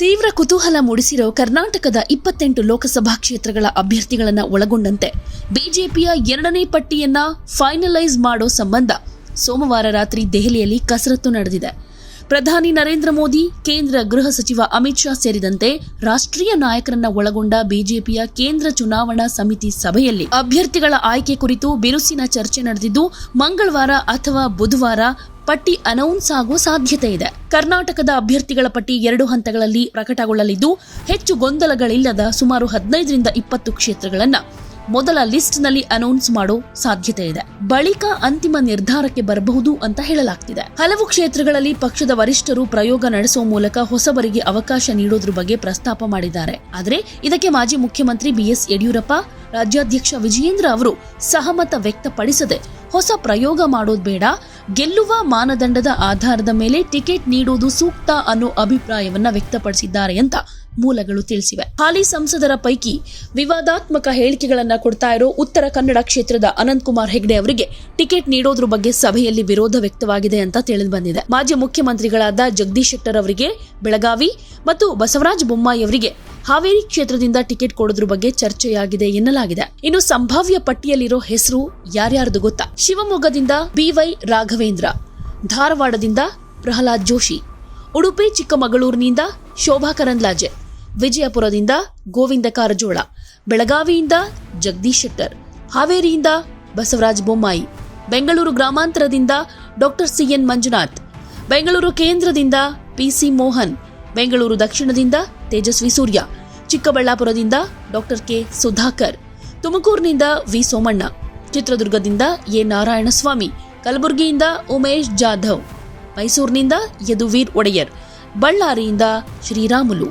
ತೀವ್ರ ಕುತೂಹಲ ಮೂಡಿಸಿರೋ ಕರ್ನಾಟಕದ ಇಪ್ಪತ್ತೆಂಟು ಲೋಕಸಭಾ ಕ್ಷೇತ್ರಗಳ ಅಭ್ಯರ್ಥಿಗಳನ್ನು ಒಳಗೊಂಡಂತೆ ಬಿಜೆಪಿಯ ಎರಡನೇ ಪಟ್ಟಿಯನ್ನ ಫೈನಲೈಸ್ ಮಾಡೋ ಸಂಬಂಧ ಸೋಮವಾರ ರಾತ್ರಿ ದೆಹಲಿಯಲ್ಲಿ ಕಸರತ್ತು ನಡೆದಿದೆ. ಪ್ರಧಾನಿ ನರೇಂದ್ರ ಮೋದಿ, ಕೇಂದ್ರ ಗೃಹ ಸಚಿವ ಅಮಿತ್ ಶಾ ಸೇರಿದಂತೆ ರಾಷ್ಟ್ರೀಯ ನಾಯಕರನ್ನ ಒಳಗೊಂಡ ಬಿಜೆಪಿಯ ಕೇಂದ್ರ ಚುನಾವಣಾ ಸಮಿತಿ ಸಭೆಯಲ್ಲಿ ಅಭ್ಯರ್ಥಿಗಳ ಆಯ್ಕೆ ಕುರಿತು ಬಿರುಸಿನ ಚರ್ಚೆ ನಡೆದಿದ್ದು, ಮಂಗಳವಾರ ಅಥವಾ ಬುಧವಾರ ಪಟ್ಟಿ ಅನೌನ್ಸ್ ಆಗುವ ಸಾಧ್ಯತೆ ಇದೆ. ಕರ್ನಾಟಕದ ಅಭ್ಯರ್ಥಿಗಳ ಪಟ್ಟಿ ಎರಡು ಹಂತಗಳಲ್ಲಿ ಪ್ರಕಟಗೊಳ್ಳಲಿದ್ದು, ಹೆಚ್ಚು ಗೊಂದಲಗಳಿಲ್ಲದ ಸುಮಾರು ಹದಿನೈದರಿಂದ ಇಪ್ಪತ್ತು ಕ್ಷೇತ್ರಗಳನ್ನು ಮೊದಲ ಲಿಸ್ಟ್ನಲ್ಲಿ ಅನೌನ್ಸ್ ಮಾಡೋ ಸಾಧ್ಯತೆ ಇದೆ. ಬಳಿಕ ಅಂತಿಮ ನಿರ್ಧಾರಕ್ಕೆ ಬರಬಹುದು ಅಂತ ಹೇಳಲಾಗ್ತಿದೆ. ಹಲವು ಕ್ಷೇತ್ರಗಳಲ್ಲಿ ಪಕ್ಷದ ವರಿಷ್ಠರು ಪ್ರಯೋಗ ನಡೆಸುವ ಮೂಲಕ ಹೊಸಬರಿಗೆ ಅವಕಾಶ ನೀಡೋದ್ರ ಬಗ್ಗೆ ಪ್ರಸ್ತಾಪ ಮಾಡಿದ್ದಾರೆ. ಆದರೆ ಇದಕ್ಕೆ ಮಾಜಿ ಮುಖ್ಯಮಂತ್ರಿ ಬಿಎಸ್ ಯಡಿಯೂರಪ್ಪ ರಾಜ್ಯಾಧ್ಯಕ್ಷ ವಿಜಯೇಂದ್ರ ಅವರು ಸಹಮತ ವ್ಯಕ್ತಪಡಿಸದೆ ಹೊಸ ಪ್ರಯೋಗ ಮಾಡೋದು ಬೇಡ, ಗೆಲ್ಲುವ ಮಾನದಂಡದ ಆಧಾರದ ಮೇಲೆ ಟಿಕೆಟ್ ನೀಡುವುದು ಸೂಕ್ತ ಅನ್ನೋ ಅಭಿಪ್ರಾಯವನ್ನ ವ್ಯಕ್ತಪಡಿಸಿದ್ದಾರೆ ಅಂತ ಮೂಲಗಳು ತಿಳಿಸಿವೆ. ಹಾಲಿ ಸಂಸದರ ಪೈಕಿ ವಿವಾದಾತ್ಮಕ ಹೇಳಿಕೆಗಳನ್ನ ಕೊಡ್ತಾ ಇರೋ ಉತ್ತರ ಕನ್ನಡ ಕ್ಷೇತ್ರದ ಅನಂತ್ ಕುಮಾರ್ ಹೆಗ್ಡೆ ಅವರಿಗೆ ಟಿಕೆಟ್ ನೀಡೋದ್ರ ಬಗ್ಗೆ ಸಭೆಯಲ್ಲಿ ವಿರೋಧ ವ್ಯಕ್ತವಾಗಿದೆ ಅಂತ ತಿಳಿದು ಬಂದಿದೆ. ಮಾಜಿ ಮುಖ್ಯಮಂತ್ರಿಗಳಾದ ಜಗದೀಶ್ ಶೆಟ್ಟರ್ ಅವರಿಗೆ ಬೆಳಗಾವಿ ಮತ್ತು ಬಸವರಾಜ ಬೊಮ್ಮಾಯಿ ಅವರಿಗೆ ಹಾವೇರಿ ಕ್ಷೇತ್ರದಿಂದ ಟಿಕೆಟ್ ಕೊಡೋದ್ರ ಬಗ್ಗೆ ಚರ್ಚೆಯಾಗಿದೆ ಎನ್ನಲಾಗಿದೆ. ಇನ್ನು ಸಂಭಾವ್ಯ ಪಟ್ಟಿಯಲ್ಲಿರೋ ಹೆಸರು ಯಾರ್ಯಾರದು ಗೊತ್ತಾ? ಶಿವಮೊಗ್ಗದಿಂದ ಬಿವೈ ರಾಘವೇಂದ್ರ, ಧಾರವಾಡದಿಂದ ಪ್ರಹ್ಲಾದ್ ಜೋಶಿ, ಉಡುಪಿ ಚಿಕ್ಕಮಗಳೂರಿನಿಂದ ಶೋಭಾ ಕರಂದ್ಲಾಜೆ, ವಿಜಯಪುರದಿಂದ ಗೋವಿಂದ ಕಾರಜೋಳ, ಬೆಳಗಾವಿಯಿಂದ ಜಗದೀಶ್ ಶೆಟ್ಟರ್, ಹಾವೇರಿಯಿಂದ ಬಸವರಾಜ ಬೊಮ್ಮಾಯಿ, ಬೆಂಗಳೂರು ಗ್ರಾಮಾಂತರದಿಂದ ಡಾಕ್ಟರ್ ಸಿಎನ್ ಮಂಜುನಾಥ್, ಬೆಂಗಳೂರು ಕೇಂದ್ರದಿಂದ ಪಿಸಿ ಮೋಹನ್, ಬೆಂಗಳೂರು ದಕ್ಷಿಣದಿಂದ ತೇಜಸ್ವಿ ಸೂರ್ಯ ಚಿಕ್ಕಬಳ್ಳಾಪುರದಿಂದ ಡಾಕ್ಟರ್ ಕೆ ಸುಧಾಕರ್, ತುಮಕೂರಿನಿಂದ ವಿ ಸೋಮಣ್ಣ, ಚಿತ್ರದುರ್ಗದಿಂದ ಎ ನಾರಾಯಣಸ್ವಾಮಿ, ಕಲಬುರಗಿಯಿಂದ ಉಮೇಶ್ ಜಾಧವ್, ಮೈಸೂರಿನಿಂದ ಯದುವೀರ್ ಒಡೆಯರ್, ಬಳ್ಳಾರಿಯಿಂದ ಶ್ರೀರಾಮುಲು.